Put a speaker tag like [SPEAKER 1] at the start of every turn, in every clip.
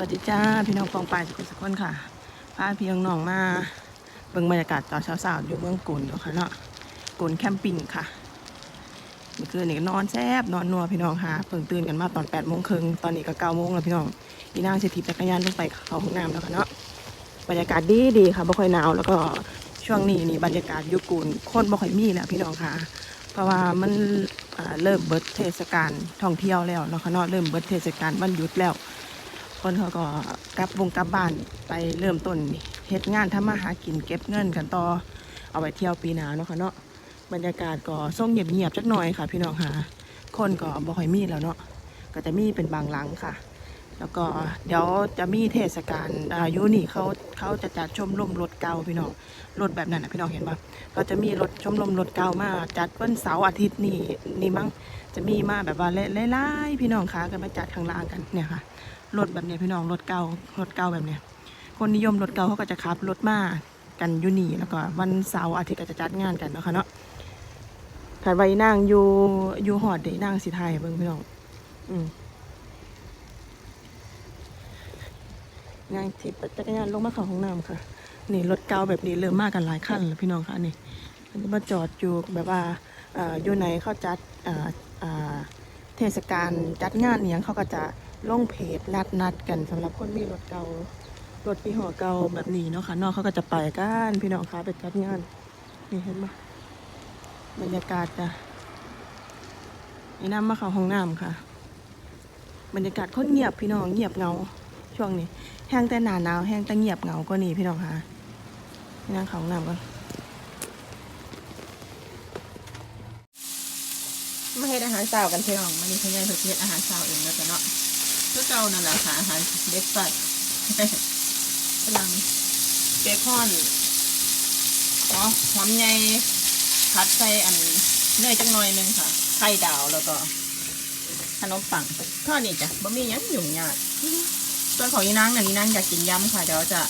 [SPEAKER 1] วัสดีจ้าพี่น้องปองปลายสุขสักคนค่ะพาพี่น้องน้องมาเบิ่งบรรยากาศตอนเช้าๆอยู่เมืองกุนเนะค่ะเนาะกุนแคมปิ้งค่ะเมื่อคืนนี่นอนแซบนอนนัวพี่น้องค่ะเพิ่งตื่นกันมาตอน8ปดโมงครึ่งตอนนี้ก็9ก้าโมงแล้วพี่น้องพี่นางเศรษฐีจักรยานลงไปเข้าห้องน้ำแล้วค่ะเนาะบรรยากาศดีดีค่ะบ่ค่อยหนาวแล้วก็ช่วงนี้นี่บรรยากาศยุกุนคนบ่ค่อยมีแล้วพี่น้องค่ะ เพราะว่ามันเริ่มเบิดเทศกาลท่องเที่ยวแล้วเนาะค่ะเนาะเริ่มเบิดเทศกาลวันหยุดแล้ว คนเขาก็กลับวงกลับบ้านไปเริ่มต้นเฮ็ดงานทำมาหากินเก็บเงินกันต่อเอาไว้เที่ยวปีหน้าเนาะค่ะเนาะบรรยากาศก็ส่งเงียบๆจักหน่อยค่ะ พี่น้องค่ะ คนก็บ่ค่อยมีแล้วเนาะก็จะมีเป็นบางหลังค่ะ แล้วก็เดี๋ยวจะมีเทศกาลอายุนี่เขาเขาจะจัดชมรมรถเก่าพี่น้องรถแบบนั้นนะพี่น้องเห็นปะเขาจะมีรถชมรมรถเก่ามาจัดวันเสาร์อาทิตย์นี่นี่มั้งจะมีมาแบบว่าไล่ๆพี่น้องค่ะกันมาจัดข้างล่างกันเนี่ยค่ะ รถแบบเนี้ยพี่น้องรถเก่ารถเก่าแบบเนี้ยคนนิยมรถเก่าเขาก็จะขับรถมากันยูนี่แล้วก็วันเสาร์อาทิตย์ก็จะจัดงานกันเนาะค่ะเนาะถัดไปนั่งอยู่อยู่หอดเดนั่งสิไทยเบิ่งพี่น้องอืมนั่งทิปจักรยานลงมาเข้าห้องน้ำค่ะ นี่รถเก่าแบบนี้เริ่มมากันหลายคันแล้วพี่น้องค่ะนี่มันจะมาจอดอยู่แบบว่าออยู่ไหนเขาจัดเทศกาลจัดงานอหย่างเขาก็จะ ลงเพจนัดนัดกันสำหรับคนมีรถเก่ารถปีหัวเก่าแบบนี้เนาะค่ะนอกเขาก็จะไปกันพี่น้องคะไปจัดงานนี่เห็นไหมบรรยากาศจ้ะนี่น้ำมาเขาห้องน้ำค่ะ บรรยากาศโคตรเงียบพี่น้องเงียบเงาช่วงนี้ แห้งแต่หนาหนาวแห้งแต่เงียบเงากว่านี้พี่น้องค่ะนี่นั่งเขาห้องน้ำก่อนมาเฮ็ดอาหารเช้ากันพี่น้องมันนี่พี่ใหญ่เพิ่นเฮ็ดอาหารเช้าเองแล้วจ้ะเนาะ คือเก่านั่นแหละค่ะอาหารเด็กฟัดกำลังเบคอนอ๋อหอมใหญ่ผัดใส่อันเนยจังหน่อยหนึงค่ะ ไข่ดาวแล้วก็ขนมปังเท่านี้จ้ะบะหมี่ยังยุ่งยากส่วนของอีนางน่ะอีนางอยากกินยำค่ะเดี๋ยวจะ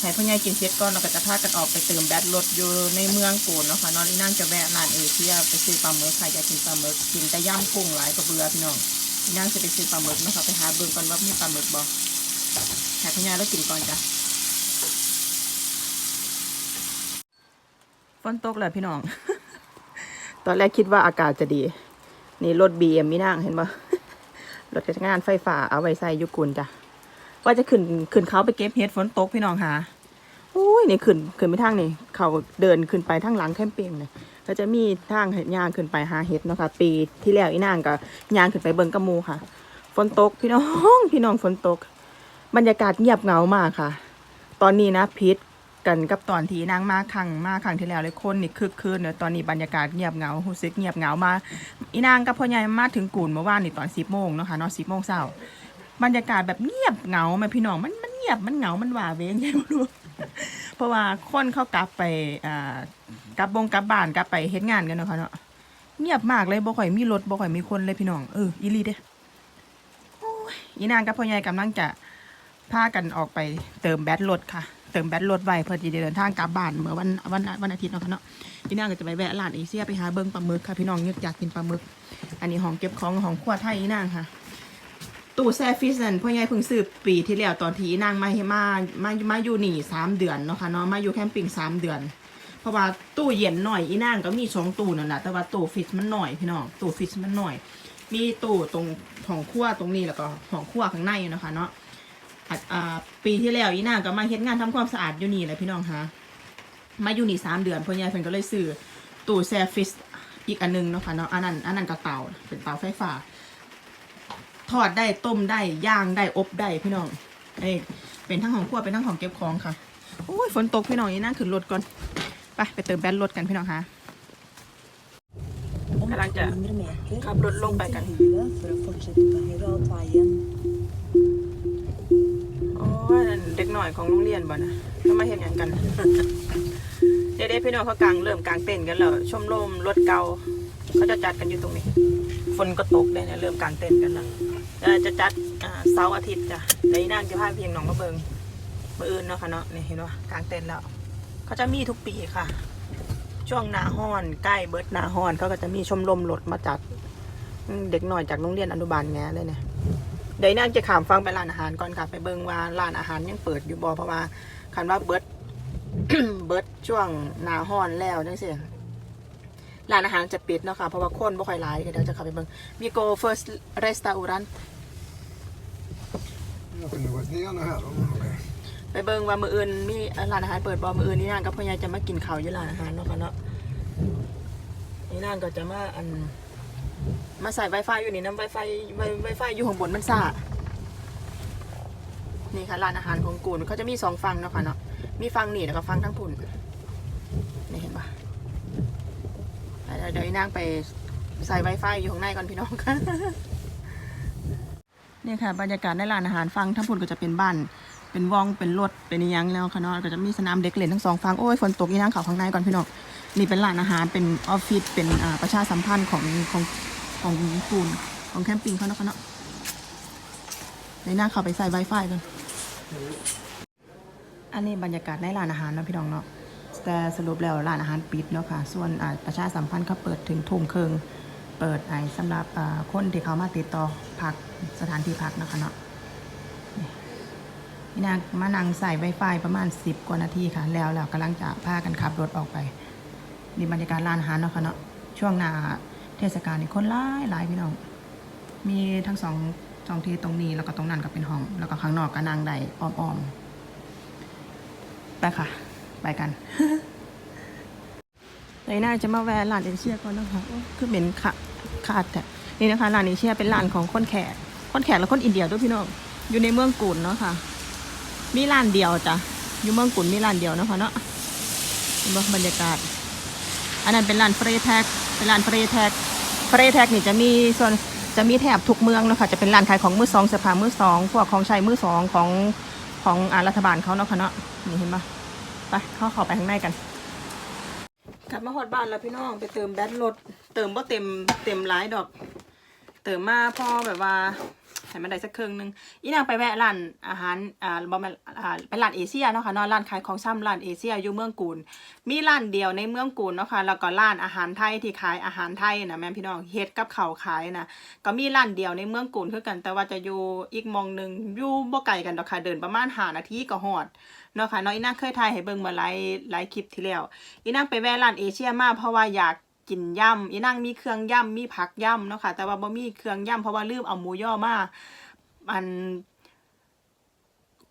[SPEAKER 1] ให้พ่อใหญ่กินเสร็จก่อนเราก็จะพากันออกไปเติมแบตรถอยู่ในเมืองกูนเนาะค่ะนอนอีนางจะแวะร้านเอเชียไปซื้อปลาหมึกค่ะอยากกินปลาหมึกกินแต่ย่ำกุ้งหลายกับเบื่อพี่น้อง อีนางจะไปซื้อปลาหมึกนะคะไปหาเบิ่งก่อนว่ามีปลาหมึกบ่ห้พ่อใหญ่แล้วกินก่อนจ้ะฝนตกเลยพี่น้อง ตอนแรกคิดว่าอากาศจะดี นี่รถบีเอ็มมีนั่งเห็นปะรถจักรยานไฟฟ้าเอาไว้ใส่ยุกุลจ้ะว่าจะขึ้นขึ้นเขาไปเก็บเห็ดฝนตกพี่น้องค่ะอุ้ยนี่ขึ้นขึ้นไปทางนี่เขาเดินขึ้นไปทางหลังแคมปิ้งเลย ก็จะมีทางเห็ดยางขึ้นไปหาเห็ดเนาะค่ะ ปีที่แล้วอีนางก็ยางขึ้นไปเบิงกระมูค่ะ ฝนตกพี่น้องพี่น้องฝนตก บรรยากาศเงียบเหงามากค่ะ ตอนนี้นะพิษกันกับตอนที่นางมาครั้งมาครั้งที่แล้วเลยคนนี่คึกคืนเนอะตอนนี้บรรยากาศเงียบเหงารู้สึกเงียบเหงามาอีนางกับพ่อใหญ่มาถึงกูนเมื่อวานนี่ตอนสิบโมงเนาะค่ะเนาะสิบโมงเช้าบรรยากาศแบบเงียบเหงาไหมพี่น้องมันมันเงียบมันเหงามันหว่าเวงยังไม่รู้เพราะว่าคนเขากลับไปอ่า กลับบงกลับบ้านกลับไปเฮ็ดงานกันเนาะค่ะเนาะเงียบมากเลยบ่ค่อยมีรถบ่ค่อยมีคนเลยพี่น้องเอออีลีเด้อ้ยอีนางกับพ่อใหญ่กำลังจะพากันออกไปเติมแบตรถค่ะ เติมแบตรถไว้เพื่อที่จะเดินทางกลับบ้านเมื่อวันวันวันอาทิตย์เนาะค่ะเนาะพี่นางก็จะไปแวะร้านเอเชียไปหาเบิ้งปลาหมึกค่ะพี่น้องนึกอยากกินปลาหมึก อันนี้ของเก็บของของขวดไทยอีนางค่ะตู้แซ่ฟิสนั่นพ่อใหญ่เพิ่งซื้อปีที่แล้วตอนที่อีนางมาให้มามามาอยู่นี่สามเดือนเนาะค่ะเนาะมาอยู่แคมปิ้งสามเดือน เพราะว่าตู้เย็นหน่อยอีนางก็มีสองตู้นั่นแหละแต่ว่าตู้ฟิตมันหน่อยพี่น้องตู้ฟิตมันหน่อย มีตู้ตรงห้องครัวตรงนี้แล้วก็ห้องครัวข้างในนะคะ เนาะปีที่แล้วอีนางก็มาเฮ็ดงานทำความสะอาดอยู่นี่แหละพี่น้องคะมาอยู่นี่สามเดือนพ่อใหญ่เพิ่นก็เลยซื้อตู้แช่ฟิสอีกอันหนึงเนาะค่ะเนาะอันนั้นอันนั้นก็เตาเป็นเตาไฟฟ้าทอดได้ต้มได้ย่างได้อบได้พี่น้องเอ้เป็นทั้งของครัวเป็นทั้งของเก็บของค่ะโอ้ยฝนตกพี่น้องอีนางขึ้นรถก่อน ไปไปเติมแบตรถกันพี่น้องคะ
[SPEAKER 2] Om
[SPEAKER 1] Kailangan dyan.
[SPEAKER 2] 200 meter,
[SPEAKER 1] Kablot long
[SPEAKER 2] sving
[SPEAKER 1] pa kan.
[SPEAKER 2] til høyre for å fortsette på høyre og ta igjen.
[SPEAKER 1] อ๋อเด็กหน่อยของโรงเรียนบ่นะเขามเห็นอย่างกันเด็กๆพี่น้องเขากลางเริ่มกลางเต้นกันแล้วชมรมรถเก่าเขาจะจัดกันอยู่ตรงนี้ ฝนก็ตกเลยเนี่ยเริ่มกลางเต้นกันแล้วจะจัดเสาร์อาทิตย์จ้ะในนางจะพาเพียงน้องมาเบิงมาอื่นเนาะค่ะเนาะนี่เห็นว่ากลางเต้นแล้ว เขาจะมีทุกปีค่ะ ช่วงนาห้อนใกล้เบิร์ดนาห้อนเขาก็จะมีชมรมรถมาจัดเด็กหน่อยจากโรงเรียนอนุบาลแง่เลยเนี่ยเดี๋ยวนั่งจะขามฟังไปร้านอาหารก่อนค่ะไปเบิงว่าร้านอาหารยังเปิดอยู่บ่เพราะว่าคันว่าเบิร์ดเบิร์ดช่วงนาฮ้อนแล้วจังซี่ร้านอาหารจะปิดเนาะค่ะเพราะว่าคนบ่ค่อยหลายเดี๋ยวจะข้าไปเบิงมีโก first restaurant
[SPEAKER 3] Jag kunde varit nere här om man vill.
[SPEAKER 1] ไปเบิ่งว่ามื้ออื่นมีร้านอาหารเปิดบ่มื้ออื่นนี่นางกับพ่อใหญ่จะมากินข้าวอยู่ร้านอาหารเนาะค่ะเนาะนี่นางก็จะมาอัน มาใส่ Wi-Fi อยู่นี่น้ำ Wi-Fi Wi-Fi อยู่ข้างบนมันซ่านี่ค่ะร้านอาหารของกูนเขาจะมีสองฝั่งเนาะค่ะเนาะมีฝั่งนี่แล้วก็ฝั่งทั้งพุ่นนี่เห็นปะเดี๋ยวเดี๋ยวอีนางไปใส่ Wi-Fi อยู่ข้างในก่อนพี่น้องค่ะนี่ค่ะบรรยากาศในร้านอาหารฝั่งทั้งพุ่นก็จะเป็นบ้าน เป็นว่องเป็นรถเป็นอิหยังแล้วค่ะเนาะก็จะมีสนามเด็กเล่นทั้งสองฝั่งโอ้ยฝนตกอีนางเขาข้างในก่อนพี่น้องนี่เป็นร้านอาหารเป็นออฟฟิศเป็นอ่าประชาสัมพันธ์ของของของปูนของแคมปิ้งเขาเนาะค่ะเนาะในหน้าเขาไปใส่ Wi-Fi กันอันนี้บรรยากาศในร้านอาหารเนาะพี่น้องเนาะแต่สรุปแล้วร้านอาหารปิดเนาะค่ะ ส่วนประชาสัมพันธ์เขาเปิดถึงทุ่มครึ่งเปิดไอ้สำหรับคนที่เขามาติดต่อพักสถานที่พักนะคะเนาะ พี่นางมานั่งใส่ไวไฟประมาณ 10 กว่านาทีค่ะ แล้วแล้วกำลังจะพากันขับรถออกไปนี่บรรยากาศร้านอาหารเนาะค่ะเนาะช่วงหน้าเทศกาลนี่คนหลายหลายพี่น้อง มีทั้งสองสองที่ตรงนี้แล้วก็ตรงนั้นก็เป็นห้อง แล้วก็ข้างนอกก็นั่งได้อ้อมๆไปค่ะ ไปกันไอ้น่าจะมาแวะร้านเอเชียก่อนนะคะคือเหม็นขาขาดแต่นี่นะคะร้านเอเชียเป็นร้านของคนแขกคนแขกและคนอินเดียด้วยพี่น้องอยู่ในเมืองกุนเนาะค่ะ มีร้านเดียวจ้ะอยู่เมืองกุนมีร้านเดียวนะคะเนาะบรรยากาศ อันนั้นเป็นร้านเฟรแท็กเป็นร้านเฟรแท็กเฟรแท็กนี่จะมีส่วนจะมีแถบทุกเมืองนะคะจะเป็นร้านขายของมือสองเสื้อผ้ามือสองพวกของใช้มือสองของของอารัฐบาลเขาเนาะค่ะเนาะนี่เห็นปะไปเข้าข้าไปข้างในกันกลับมาฮอดบ้านแล้วพี่น้องไปเติมแบตรถเติมบ่เต็มเต็มหลายดอก เติมมาพอแบบว่า ให้มันได้สักครึ่งหนึงอีนางไปแวะร้านอาหารอ่าบ่แม่นอ่าเป็นร้านเอเชียเนาะค่ะนาะร้านขายของช่ำร้านเอเชียอยู่เมืองกูนมีร้านเดียวในเมืองกูนเนาะค่ะแล้วก็ร้านอาหารไทยที่ขายอาหารไทยนะแม่พี่น้องเฮ็ดกับเขาขายนะก็มีร้านเดียวในเมืองกูนคือกัน แต่ว่าจะอยู่อีกมองหนึ่งอยู่บ่ไกลกันดอกค่ะเดินประมาณ5นาทีก็ฮอดเนาะค่ะเนาะอีนางเคยถ่ายให้เบิ่งมาหลายหลายคลิปที่แล้วอีนางไปแวะร้านเอเชียมาเพราะว่าอยาก กินย่ำอีนางมีเครื่องย่ำมีผักย่ำเนาะค่ะ แต่ว่าบ่มีเครื่องย่ำเพราะว่าลืมเอาหมูย่อมาอัน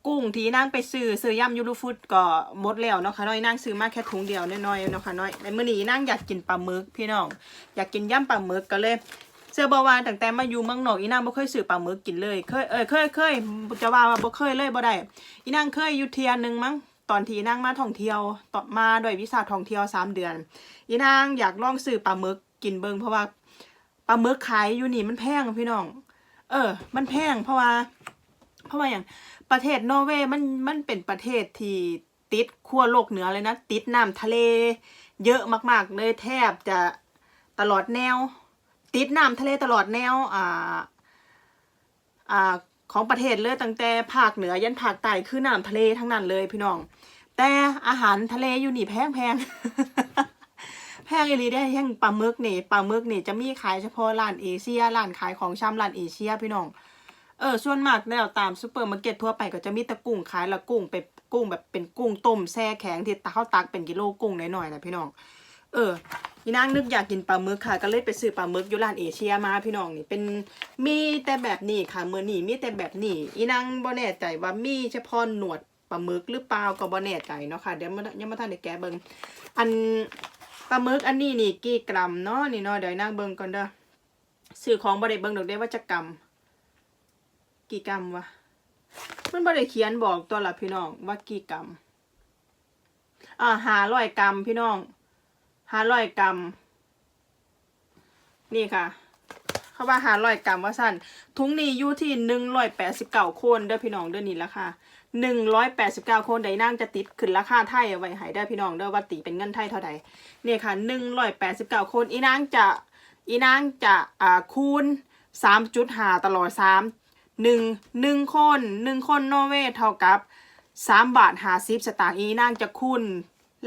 [SPEAKER 1] กุ้งที่นางไปซื้อซื้อย่ำยูรูฟูดก็หมดแล้วเนาะค่ะน้อยนางซื้อมาแค่ถุงเดียวน้อยๆเนาะค่ะน้อยในมื้อนี้นางอยากกินปลาหมึกพี่น้องอยากกินย่ำปลาหมึกก็เลยเสื้อบาวาตั้งแต่มาอยู่เมืองนอกอีนางบ่เคยซื้อปลาหมึกกินเลยเคยเออเคยเคยจะว่าว่าบ่เคยเลยบ่ได้อีนางเคยอยู่เทียนหนึ่งมั้ง ตอนที่นางมาท่องเที่ยวต่อมาด้วยวีซ่าท่องเที่ยวสามเดือนอีนางอยากลองซื้อปลาหมึกกินเบิงเพราะว่าปลาหมึกขายอยู่นี่มันแพงพี่น้อง เออ มันแพงเพราะว่า เพราะว่าอย่างประเทศนอร์เวย์มันมันเป็นประเทศที่ติดขั้วโลกเหนือเลยนะ ติดน้ำทะเล เยอะมากๆ เลยแทบจะตลอดแนว ติดน้ำทะเลตลอดแนวอ่าอ่า ของประเทศเลยตั้งแต่ภาคเหนือยันภาคใต้คือน้ำทะเลทั้งนั้นเลยพี่น้อง แต่อาหารทะเลอยู่นี่แพงแพงแพงอีลีได้ยังปลาหมึกนี่ปลาหมึกนี่จะมีขายเฉพาะร้านเอเชียร้านขายของชำร้านเอเชียพี่น้องเออส่วนมากแล้วตามซูเปอร์มาร์เก็ตทั่วไปก็จะมีต่กุ้งขายละกุ้งเป็นกุ้งแบบเป็นกุ้งต้มแช่แข็งที่ตาเข้าตักเป็นกิโลกุ้งน้อยๆนะพี่น้อง เออ อีนางนึกอยากกินปลาหมึกค่ะ ก็เลยไปซื้อปลาหมึกอยู่ร้านเอเชียมาพี่น้องนี่เป็นมีแต่แบบนี้ค่ะมือนี่มีแต่แบบนี้อีนางบ่แน่ใจว่ามีเฉพาะหนวดปลาหมึกหรือเปล่าก็บ่แน่ใจเนาะค่ะเดี๋ยวมายังมาทันได้แกะเบิ่งอันปลาหมึกอันนี้นี่กี่กรัมเนาะนี่เนาะเดี๋ยวนางเบิ่งก่อนเด้อซื้อของบ่ได้เบิ่งดอกได้ว่าจะกรัมกี่กรัมวะมันบ่ได้เขียนบอกตัวละพี่น้องว่ากี่กรัมอ่าหาร้อยกรัมพี่น้อง ห้าร้อยกรัม นี่ค่ะ เขาว่าห้าร้อยกรัมว่าสั้นถุงนี้อยู่ที่หนึ่งร้อยแปดสิบเก้าคนเด้อพี่น้องเด้อนี่ละค่ะหนึ่งร้อยแปดสิบเก้าคนใดนั่งจะติดขึ้นราคาไทยไว้ให้ได้อพี่น้องเด้อว่าตีเป็นเงินไทยเท่าใดนี่ค่ะหนึ่งร้อยแปดสิบเก้าคนอีนางจะอีนางจะอ่าคูณสามจุดหาตลอดสามหนึ่งหนึ่งคนหนึ่งคนนอร์เวย์เท่ากับสามบาทหาซิบสตางค์อีนางจะคูณ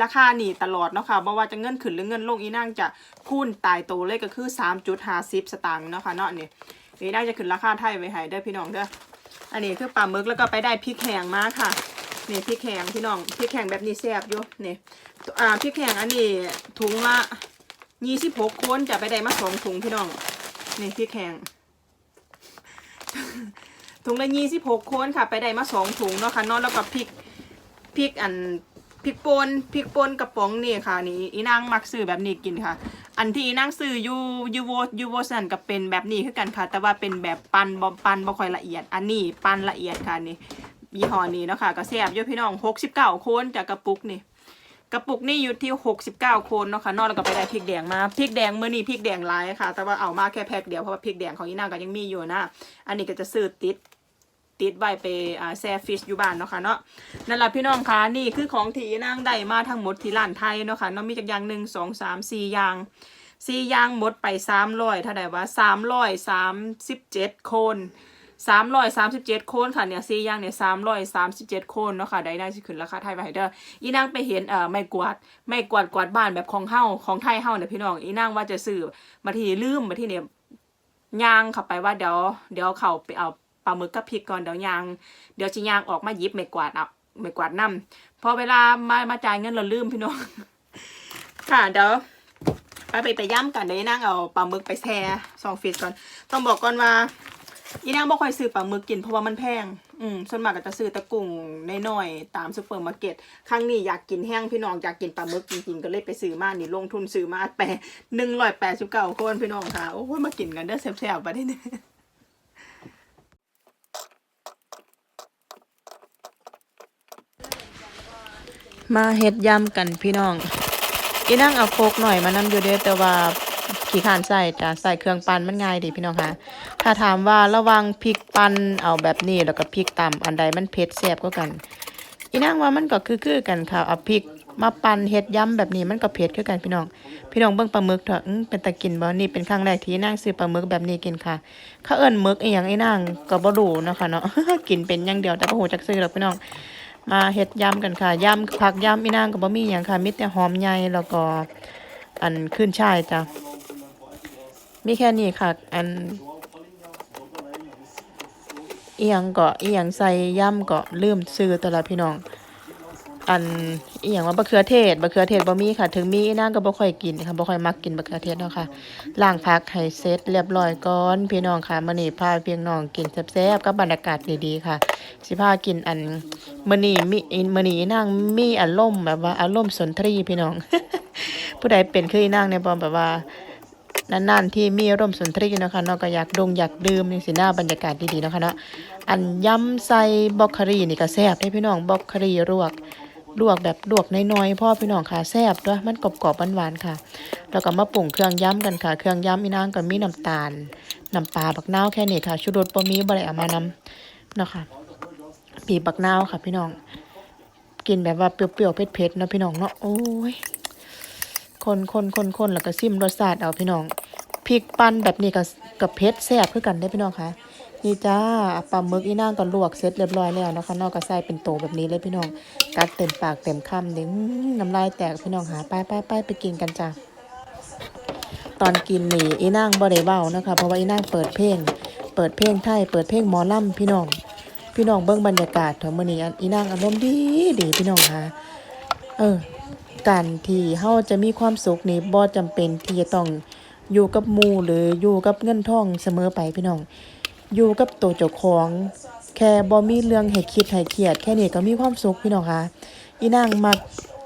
[SPEAKER 1] ราคานี่ตลอดเนาะค่ะบ่ว่าจะเงินขึ้นหรือเงินลงอีนางจะคูณตายโตเลยก็คือสามจุดหาซิบสตางค์เนาะค่ะเนาะนี่
[SPEAKER 4] นี่น่าจะขึ้นราคาไทยไว้ให้เด้อพี่น้องเด้ออันนี้คือปลาหมึกแล้วก็ไปได้พริกแห้งมาค่ะนี่พริกแห้งพี่น้องพริกแห้งแบบนี้แซ่บอยู่นี่อ่าพริกแห้งอันนี้ถุงละยี่สิบหกคนจะไปได้มาสองถุงพี่น้องนี่พริกแห้งถุงละยี่สิบหกคนค่ะ ไปได้มาสองถุงเนาะค่ะเนอนแล้วก็พริกพริกอัน พริกป่นพริกป่นกระป๋องนี่ค่ะนี่อีนางมักซื้อแบบนี้กินค่ะ อันที่อีนางซื้อยูยูโวยูโวสันก็เป็นแบบนี้คือกันค่ะ แต่ว่าเป็นแบบปันบอมปันบ่ค่อยละเอียด อันนี้ปันละเอียดค่ะนี่ยี่ห้อนี้เนาะค่ะก็แซ่บอยู่พี่น้องหกสิบเก้าคนจากกระปุกนี่กระปุกนี่อยู่ที่หกสิบเก้าคนเนาะค่ะนอกแล้วก็ไปได้พริกแดงมาพริกแดงเมื้อนี้พริกแดงหลายค่ะ แต่ว่าเอามาแค่แพ็คเดียวเพราะว่าพริกแดงของอีนางก็ยังมีอยู่นะ อันนี้ก็จะซื้อติด ติดไว้ไปอ่าแซ่ฟิชอยู่บ้านเนาะค่ะเนาะนั่นแหละพี่น้องคะนี่คือของที่นางได้มาทั้งหมดที่ร้านไทยเนาะค่ะเนาะมีจากอย่างหนึ่งสองสามสี่อย่างสี่อย่างหมดไปสามร้อยเท่าไหร่วะสามร้อยสามสิบเจ็ดคนสามร้อยสามสิบเจ็ดคนค่ะเนี่ยสี่อย่างเนี่ยสามร้อยสามสิบเจ็ดคนเนาะค่ะได้ได้สิขึ้นราคาไทยไปเด้ออีนางไปเห็นเอ่อไม่กวาดไม่กวาดกวาดบ้านแบบของเฮาของไทยเฮาเนี่ยพี่น้องอีนางว่าจะซื้อมาทีลืมมาที่เนี่ยย่างเข้าไปว่าเดี๋ยวเดี๋ยวเขาไปเอา ปลาหมึกกับพริกก่อนเดี๋ยวยาง เดี๋ยวจะย่างออกมาหยิบไม่กวาดเอาไม่กวาดน้ำพอเวลามามาจ่ายเงินเราลืมพี่น้อง ค่ะเดี๋ยวไปไปไปย่ำกันเดี๋ยวอีนางเอาปลาหมึกไปแช่ซองฟรีซก่อน ต้องบอกก่อนว่าอีนางบ่ค่อยซื้อปลาหมึกกินเพราะว่ามันแพง อืมส่วนมากก็จะซื้อตะกุ้งน้อยๆตามซูเปอร์มาร์เก็ต ครั้งนี้อยากกินแห้งพี่น้องอยากกินปลาหมึกจริงๆก็เลยไปซื้อมานี่ลงทุนซื้อมาแปดหนึ่งร้อยแปดสิบเก้าคนพี่น้องค่ะ โอ้ยมากินกันเด้อแซ่บๆไปได้เนี่ย มาเฮ็ดยำกันพี่น้องอีนั่งเอาโคกหน่อยมานำอยู่เด้อแต่ว่าขี้ขานใส่จ้ะใส่เครื่องปั่นมันง่ายดีพี่น้องคะถ้าถามว่าระวังพริกปั่นเอาแบบนี้แล้วก็พริกตำอันใดมันเผ็ดแซ่บกว่ากันอีนั่งว่ามันก็คือคือๆกันค่ะเอาพริกมาปั่นเฮ็ดยำแบบนี้มันก็เผ็ดคือกันพี่น้อง พี่น้องเบิ่งปลาหมึกเถอะเป็นตะกินบ่นี่เป็นครั้งแรกที่อีนางซื้อปลาหมึกแบบนี้กินค่ะเขาเอิ้นหมึกอีหยังอีนางก็บ่รู้นะคะเนาะกินเป็นอย่างเดียวแต่บ่ฮู้จักซื้อหรอกพี่น้อง มาเฮ็ดยำกันค่ะยำผักยำอีนางกับบ่มีหยังค่ะมีแต่หอมใหญ่แล้วก็อันขึ้นช่ายจ้ะมีแค่นี้ค่ะ อันเอียงก็อียงใส่ยำก็ลืมซื้อแต่ละพี่น้อง อันอีหยังว่าบะเขือเทศบะเขือเทศบ่มีค่ะ ถึงมีอีนางก็บ่ค่อยกินค่ะบ่ค่อยมักกินบะเขือเทศเนาะค่ะล้างผักให้เสร็จเรียบร้อยก่อนพี่น้องค่ะมื้อนี้พาพี่น้องกินแซ่บๆกับบรรยากาศดีๆค่ะ สิพากินอันมื้อนี้มีมื้อนี้นางมีอารมณ์แบบว่าอารมณ์สนทรีพี่น้อง ผู้ใดเป็นคือนางเนี่ยบ่แบบว่านานๆที่มีอารมณ์สุนทรีเนาะค่ะเนาะก็อยากดงอยากดื่มนี่สิหน้าบรรยากาศดีๆเนาะค่ะเนาะอันยำใส่บล็อกคลีนี่ก็แซ่บเด้พี่น้องบล็อกคลีลวก ลวกแบบลวกน้อยๆพ่อพี่น้องค่ะแซ่บด้วยมันกรอบๆหวานๆค่ะ แล้วก็มาปรุงเครื่องยำกันค่ะ เครื่องยำอีนางก็มีน้ำตาลน้ำปลาบักนาวแค่นี้ค่ะชูรสบ่มีบ่ได้เอามาน้ำเนาะค่ะปีบักนาวค่ะ พี่น้อง กินแบบว่าเปรี้ยวๆเผ็ดๆเนาะพี่น้องเนาะโอ้ยคนคนคนคนแล้วก็ซิมรสชาติเอาพี่น้องพริกปั่นแบบนี้ก็กับเผ็ดแซ่บคือกันได้พี่น้องค่ะ นี่จ้าปลาหมึกอีนางก็ลวกเสร็จเรียบร้อยแล้วนะคะนอกก็ใส่เป็นโตแบบนี้เลยพี่น้อง กัดเต็มปากเต็มคำเด้งน้ำลายแตกพี่น้องหาไปไปไปไปกินกันจ้าตอนกินนี่อีนางบ่ได้เว้านะคะ เพราะว่าอีนางเปิดเพลง เปิดเพลงไทย เปิดเพลงหมอลำพี่น้อง พี่น้องเบิ่งบรรยากาศเถอะมื้อนี้อีนางอารมณ์ดีดีพี่น้องค่ะเออการที่เฮาจะมีความสุขนี่บ่จำเป็นที่จะต้องอยู่กับหมู่หรืออยู่กับเงินทองเสมอไปพี่น้อง อยู่กับตัวเจ้าของ แค่บ่มีเรื่องให้คิดให้เครียด แค่นี้ก็มีความสุขพี่น้องคะอีนางมัก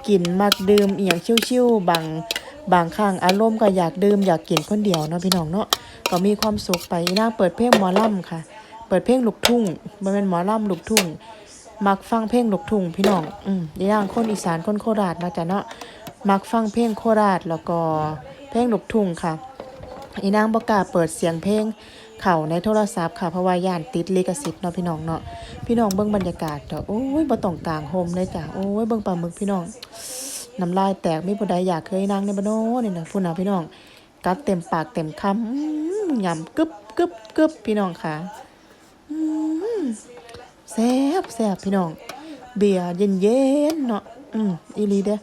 [SPEAKER 4] กินมักดื่มอีหยังชิวๆบางบางครั้งอารมณ์ก็อยากดื่มอยากกินคนเดียวเนาะพี่น้องเนาะก็มีความสุขไปอีนางเปิดเพลงหมอลำค่ะ เปิดเพลงลูกทุ่งบ่แม่นหมอลำลูกทุ่งมักฟังเพลงลูกทุ่งพี่น้องอืมอีนางคนอีสานคนโคราชนาะจ้ะเนาะมักฟังเพลงโคราชแล้วก็เพลงลูกทุ่งค่ะอีนางบ่กล้าเปิดเสียงเพลง เข้าในโทรศัพท์ค่ะเพราะว่าย่านติดลิขสิทธิ์เนาะพี่น้องเนาะพี่น้องเบิ่งบรรยากาศเถอะโอ้ยบ่ต้องกลางโฮมเลยจ้ะโอ้ยเบิ่งปลาหมึกพี่น้องน้ำลายแตกไมีผู้ใดอยากเคยนางในบ่โน้นี่นะพุ่นน่ะพี่น้องกัดเต็มปากเต็มคำยำกึบกึบกึบพี่น้องค่ะแซ่บแซ่บพี่น้อง เบียร์เย็นๆเนาะอืมอีหลีเด้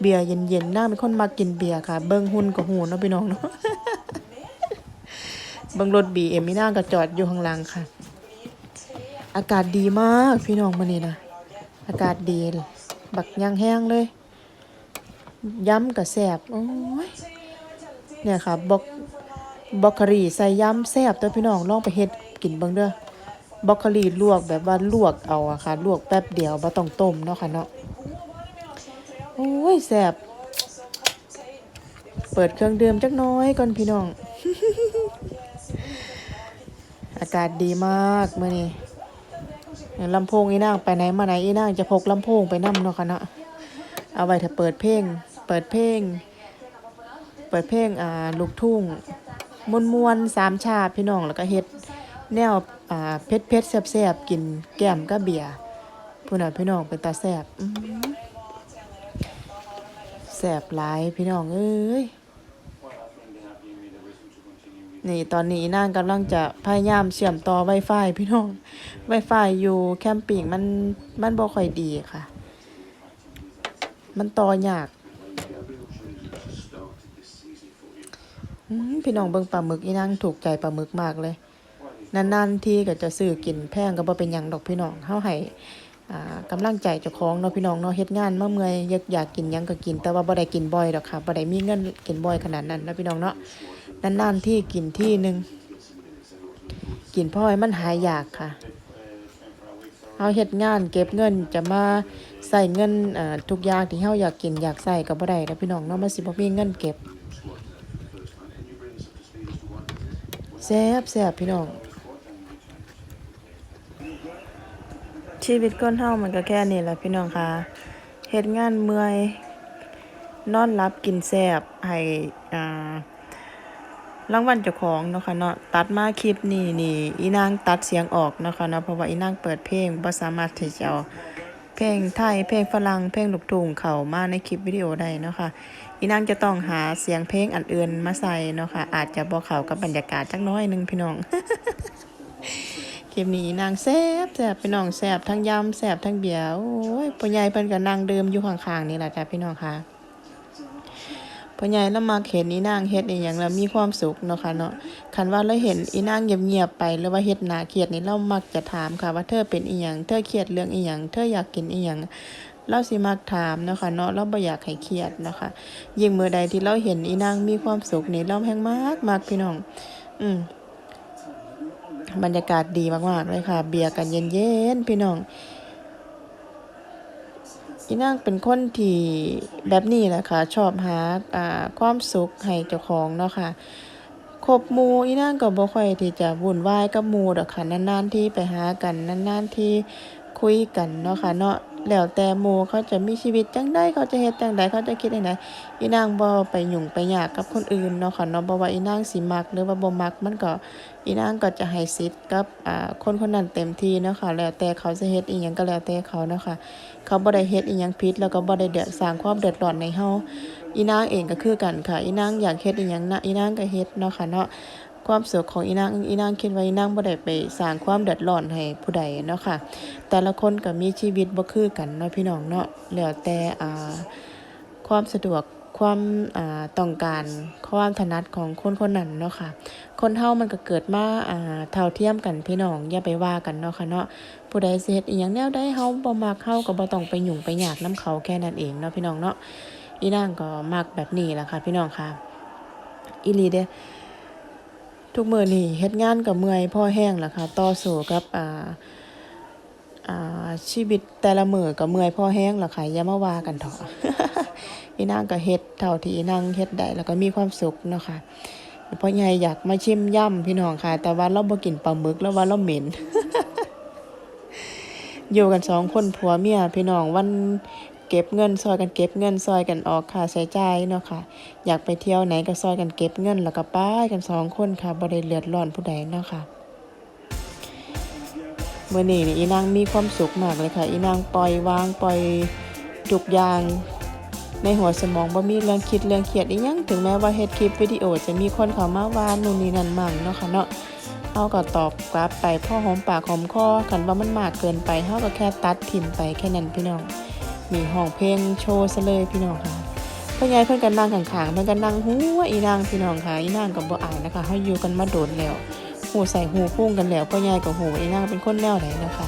[SPEAKER 4] เบียร์เย็นๆนาเป็นคนมักกินเบียร์ค่ะ เบิ่งหุ่นก็หูเนาะพี่น้องเนาะ เบิ่งรถ BM มีน้าก็จอดอยู่ข้างหลังค่ะ อากาศดีมากพี่น้องมื้อนี้นะอากาศดี บักย่างแห้งเลย ย้ำกับแซบโอ้ยเนี่ยค่ะบอกบอกคารีใส่ย้ำแซบตัวพี่น้องลองไปเฮ็ดกินเบิ่งเด้อบอกคารีลวกแบบว่าลวกเอาอะค่ะ ลวกแป๊บเดียวบ่ต้องต้มเนาะค่ะเนาะโอ้ยแซบเปิดเครื่องดื่มจักน้อยก่อนพี่น้อง อากาศดีมากเมื้อนี้ลำโพงอีนางไปไหนมาไหนอีนางจะพกลำโพงไปนํเนาะค่ะเนาะเอาไว้ถ้าเปิดเพลง เปิดเพลง เปิดเพลงอ่าลูกทุ่งมวนมวนสามชาพี่น้องแล้วก็เฮ็ดแนวอ่าเผ็ดเผ็ดๆแซ่บๆกินแก้มก็เบียร์ผู้น่ะพี่น้องเป็นตาแซ่บแซ่บหลายพี่น้องเอ้ย นี่ตอนนี้นางกำลังจะพยายามเชื่อมต่อ Wi-Fi พี่น้อง Wi-Fi อยู่แคมปิ้งมันมันบ่ค่อยดีค่ะ มันต่อยากพี่น้องเบิ่งปลาหมึกอีนางถูกใจปลาหมึกมากเลย นานๆที่ก็จะซื้อกินแพงก็บ่เป็นหยังดอกพี่น้องเฮาให้อ่ากำลังใจเจ้าของเนาะพี่น้องเนาะเฮ็ดงานมาเมื่อยอยากอยากกินยังก็กิน แต่ว่าบ่ได้กินบ่อยดอกค่ะบ่ได้มีเงินกินบ่อยขนาดนั้นนะพี่น้องเนาะ นานๆที่กินที่หนึ่งกินพราะให้มันหายอยากค่ะเฮาเฮ็ดงานเก็บเงินจะมาใส่เงินทุกอย่างที่เฮาอยากกินอยากใส่ก็บ่ได้นะพี่น้องเนาะมันสิบ่มีเงินเก็บแซ่บแซ่บพี่น้องชีวิตคนเฮามันก็แค่นี้แหละพี่น้องค่ะเฮ็ดงานเมื่อย นอนหลับกินแซ่บให้อ่า รางวัลเจ้าของเนาะค่ะเนาะตัดมาคลิปนี้นี่อีนางตัดเสียงออกเนาะค่ะเนาะเพราะว่าอีนางเปิดเพลงบ่สามารถที่จะเอาเพลงไทยเพลงฝรั่งเพลงลูกทุ่งเข้ามาในคลิปวิดีโอได้เนาะค่ะอีนางจะต้องหาเสียงเพลงอันอื่นมาใส่เนาะค่ะอาจจะบ่เข้ากับบรรยากาศจักน้อยหนึงพี่น้องคลิปนี้นางแซบแซบพี่น้องแซบทั้งยำแซบทั้งเบียร์โอ้ยพ่อใหญ่เพิ่นก็นั่งดื่มอยู่ข้างๆนี่แหละจ้ะพี่น้องค่ะ พ่อใหญ่แล้วมาเห็นอีนางเฮ็ดอีหยังแล้วมีความสุขเนาะค่ะเนาะคันว่าเราเห็นอีนางเงียบๆไปหรือว่าเฮ็ดหน้าเครียดนี่เรามักจะถามค่ะ ว่าเธอเป็นอีหยังเธอเครียดเรื่องอีหยังเธออยากกินอีหยังเราสิมักถามเนาะค่ะเนาะเราบ่อยากให้เครียดเนาะค่ะยิ่งมื้อใดที่เราเห็นอีนางมีความสุขนี่เราแฮงมากมากพี่น้อง อืมบรรยากาศดีมากๆเลยค่ะ เบียร์กันเย็นๆพี่น้อง อีนางเป็นคนที่แบบนี้แหละค่ะ ชอบหาอ่าความสุขให้เจ้าของเนาะค่ะคบมูอีนางก็บ่ค่อยที่จะวุ่นวายกับมูดอกค่ะนานๆที่ไปหากันนานๆที่คุยกันเนาะค่ะเนาะ แล้วแต่หมู่เขาจะมีชีวิตจังได้เขาจะเฮ็ดจังไดเขาจะคิดจังไดอีนางบ่ไปหยุ่งไปยากกับคนอื่นเนาะค่ะเนาะบ่ว่าอีนางสิมักหรือว่าบ่มักมันก็อีนางก็จะให้สิทธิ์กับอ่าคนคนนั้นเต็มที่เนาะค่ะแล้วแต่เขาจะเฮ็ดอีหยังก็แล้วแต่เขาเนาะค่ะเขาบ่ได้เฮ็ดอีหยังผิดแล้วก็บ่ได้เดือดสร้างความเดือดร้อนในเฮาอีนางเองก็คือกันค่ะ อีนางอยากเฮ็ดอีหยังนะอีนางก็เฮ็ดเนาะค่ะเนาะ ความสุขของอีนางอีนางคิดว่าอีนางบ่ได้ไปสร้างความเดือดร้อนให้ผู้ใดเนาะค่ะ แต่ละคนก็มีชีวิตบ่คือกันเนาะพี่น้องเนาะแล้วแต่อ่าความสะดวกความอ่าต้องการความถนัดของคนคนนั้นเนาะค่ะ คนเฮามันก็เกิดมาอ่าเท่าเทียมกันพี่น้องอย่าไปว่ากันเนาะค่ะเนาะผู้ใดสิเฮ็ดอีหยังแนวใดเฮาบ่มักเฮาก็บ่ต้องไปหยุ่งไปยากนํเขาแค่นั้นเองเนาะพี่น้องเนาะอีนางก็มักแบบนี้แหละค่ะ พี่น้องค่ะอีหลีเด้ ทุกมือนี้เฮ็ดงานก็เมื่อยพอแห้งล้วค่ะ ต่อสู้กับอ่าอ่าชีวิตแต่ละมือก็เมื่อยพอแห้งล้วค่ะอย่ามาว่ากันเถอะอีนางก็เฮ็ดเท่าที่อีนางเฮ็ดได้แล้วก็มีความสุขเนาะค่ะพ่อใหญ่อยากมาชิมย่ำพี่น้องค่ะ แต่ว่าเราบ่กินปลาหมึกแล้วว่าเราเหม็นอยู่กันสองคนผัวเมียพี่น้องวัน เก็บเงินซอยกันเก็บเงินซอยกันออกค่าใช้จ่ายเนาะค่ะ อยากไปเที่ยวไหนก็ซอยกันเก็บเงินแล้วก็ไป้ายกันสองคนค่ะบ่ได้เลือดร้อนผู้ใดเนาะค่ะเมื่อนี้นี่อีนางมีความสุขมากเลยค่ะ อีนางปล่อยวางปล่อยทุกอย่างในหัวสมองบ่มีเรื่องคิดเรื่องเครียดอีหยังถึงแม้ว่าเฮ็ดคลิปวิดีโอจะมีคนเข้ามาว่านู่นนี่นั่นมั่งเนาะค่ะเนาะเฮาก็ตอบกลับไปพ่อหอมปากหอมคอคันว่ามันมากเกินไปเฮาก็แค่ตัดทิ่มไปแค่นั้นพี่น้อง มีห้องเพลงโชว์ซะเลยพี่น้องค่ะเพพ่อใหญ่เพิ่อนก็นั่งข้างๆเพิ่อนก็นั่งหัวอีนางพี่น้องค่ะอีนางก็บ่อายนะคะเฮาอยู่กันมาโดนแล้วหูใส่หูพุ่งกันแล้วพ่อใหญ่ก็หูอีนางเป็นคนแนวไหนนะคะ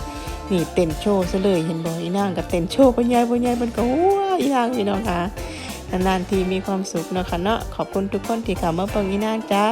[SPEAKER 4] นี่เต้นโชว์ซะเลยเห็นบ่อีนางก็เต้นโชว์พ่อใหญ่พ่อใหญ่เพิ่นก็หัวอีนางพี่น้องค่ะนานๆทีมีความสุขนะคะเนาะขอบคุณทุกคนที่เข้ามาเบิ่งอีนางจ้า